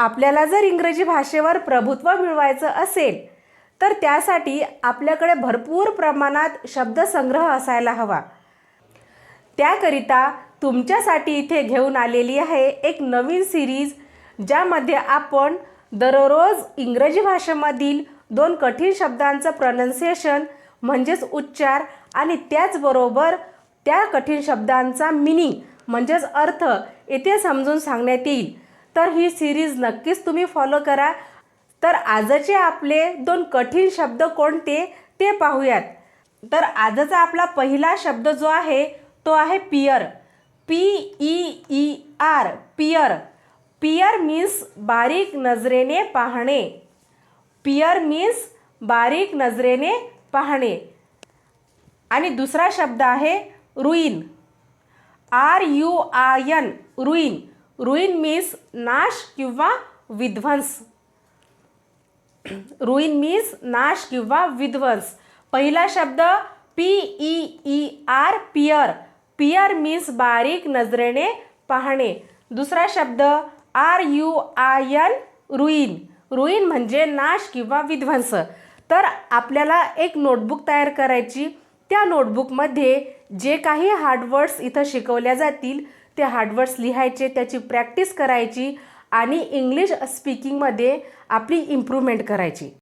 आपल्याला जर इंग्रजी भाषेवर प्रभुत्व मिळवायचं असेल तर त्यासाठी आपल्याकडे भरपूर प्रमाणात शब्दसंग्रह असायला हवा. त्याकरिता तुमच्यासाठी इथे घेऊन आलेली आहे एक नवीन सिरीज ज्यामध्ये आपण दररोज इंग्रजी भाषेमधील दोन कठीण शब्दांचं प्रनन्सिएशन म्हणजेच उच्चार आणि त्याचबरोबर त्या कठीण शब्दांचा मिनिंग म्हणजेच अर्थ येथे समजून सांगण्यात येईल. तर ही सिरीज नक्कीच तुम्ही फॉलो करा. तर आजचे आपले दोन कठीण शब्द कोणते ते पाहूयात. तर आजचा आपला पहिला शब्द जो आहे तो आहे peer P E E R peer peer means बारीक नजरेने पाहणे. पियर मीन्स बारीक नजरेने पाहणे. आणि दुसरा शब्द आहे ruin R U I N ruin ruin means नाश किंवा विध्वंस रुईन मीन्स नाश किंवा विध्वंस पहिला शब्द P E E R peer peer means बारीक नजरेने पाहणे दुसरा शब्द R U I N ruin ruin म्हणजे नाश किंवा विध्वंस तर आपल्याला एक नोटबुक तयार करायची त्या नोटबुकमध्ये जे काही हार्डवर्ड्स इथं शिकवल्या जातील ते हार्डवर्ड्स लिहायचे त्याची प्रॅक्टिस करायची आणि इंग्लिश स्पीकिंगमध्ये आपली इम्प्रूव्हमेंट करायची.